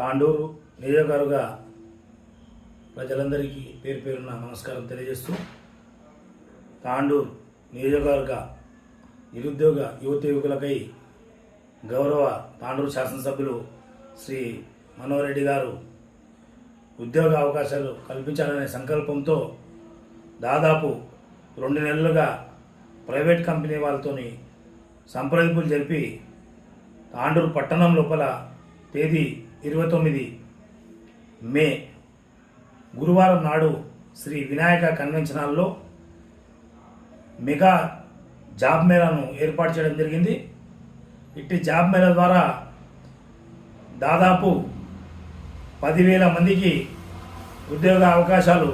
తాండూరు నియోజకవర్గ ప్రజలందరికీ పేరు పేరున నమస్కారం తెలియజేస్తూ తాండూరు నియోజకవర్గ నిరుద్యోగ యువత యువకులకై గౌరవ తాండూరు శాసనసభ్యులు శ్రీ మనోహర్ రెడ్డి గారు ఉద్యోగ అవకాశాలు కల్పించాలనే సంకల్పంతో దాదాపు రెండు నెలలుగా ప్రైవేట్ కంపెనీ వాళ్ళతోని సంప్రదింపులు జరిపి తాండూరు పట్టణం లోపల తేదీ ఇరవై తొమ్మిది మే గురువారం నాడు శ్రీ వినాయక కన్వెన్షన్ హాల్లో మెగా జాబ్ మేళాను ఏర్పాటు చేయడం జరిగింది. ఇట్టి జాబ్ మేళా ద్వారా దాదాపు పదివేల మందికి ఉద్యోగ అవకాశాలు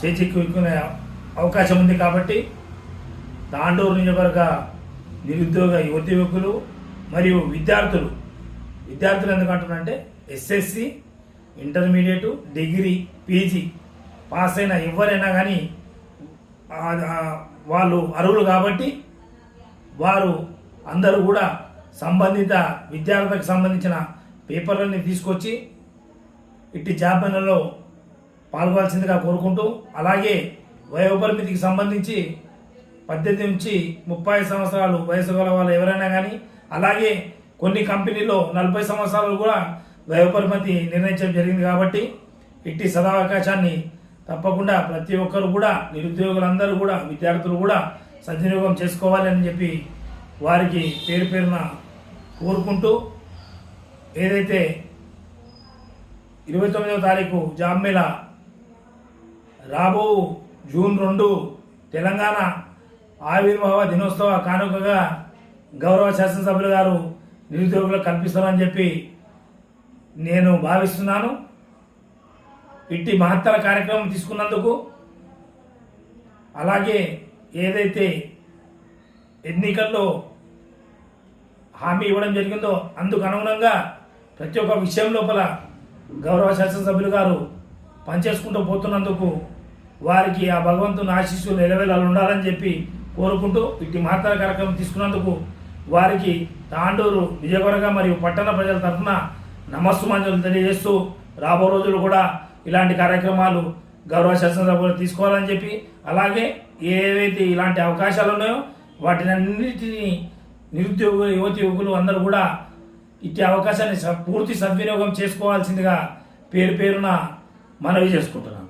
చేజిక్కునే అవకాశం ఉంది కాబట్టి తాండూరు నియోజకవర్గ నిరుద్యోగ యువతి యువకులు మరియు విద్యార్థులు విద్యార్థులు ఎందుకంటున్నారంటే SSC intermediate degree PG pass అయిన ఎవరైనా కానీ వాళ్ళు అర్హులు కాబట్టి వారు అందరూ కూడా సంబంధిత విద్యార్థులకు సంబంధించిన పేపర్లన్నీ తీసుకొచ్చి ఇట్టి జాబితాలో మేళలో పాల్గొవాల్సిందిగా కోరుకుంటూ అలాగే వయోపరిమితికి సంబంధించి పద్దెనిమిది నుంచి ముప్పై సంవత్సరాలు వయసు గల వాళ్ళు ఎవరైనా కానీ అలాగే కొన్ని కంపెనీలో నలభై సంవత్సరాలు కూడా వయోపరిమితి నిర్ణయించడం జరిగింది కాబట్టి ఇట్టి సదావకాశాన్ని తప్పకుండా ప్రతి ఒక్కరు కూడా నిరుద్యోగులందరూ కూడా విద్యార్థులు కూడా సద్వినియోగం చేసుకోవాలని చెప్పి వారికి పేరు పేరున కోరుకుంటూ ఏదైతే ఇరవై తొమ్మిదవ తారీఖు జాబ్ మేళా రాబో జూన్ రెండు తెలంగాణ ఆవిర్భావ దినోత్సవ కానుకగా గౌరవ శాసనసభ్యులు గారు నిరుద్యోగులకు కల్పిస్తారని చెప్పి నేను భావిస్తున్నాను. ఇట్టి మహత్తర కార్యక్రమం తీసుకున్నందుకు అలాగే ఏదైతే ఎన్నికల్లో హామీ ఇవ్వడం జరిగిందో అందుకు అనుగుణంగా ప్రతి ఒక్క విషయం లోపల గౌరవ శాసనసభ్యులు గారు పనిచేసుకుంటూ పోతున్నందుకు వారికి ఆ భగవంతుని ఆశీస్సులు నిలవేళలు ఉండాలని చెప్పి కోరుకుంటూ ఇట్టి మహత్తర కార్యక్రమం తీసుకున్నందుకు వారికి తాండూరు నిజవర్గ మరియు పట్టణ ప్రజల తరఫున నమస్సుమాంజలు తెలియజేస్తూ రాబో రోజులు కూడా ఇలాంటి కార్యక్రమాలు గౌరవ శాసనసభలు తీసుకోవాలని చెప్పి అలాగే ఏవైతే ఇలాంటి అవకాశాలు ఉన్నాయో వాటిని అన్నిటినీ నిరుద్యోగ యువతి యువకులు అందరూ కూడా ఇట్టి అవకాశాన్ని పూర్తి సద్వినియోగం చేసుకోవాల్సిందిగా పేరు పేరున మనవి చేసుకుంటున్నాను.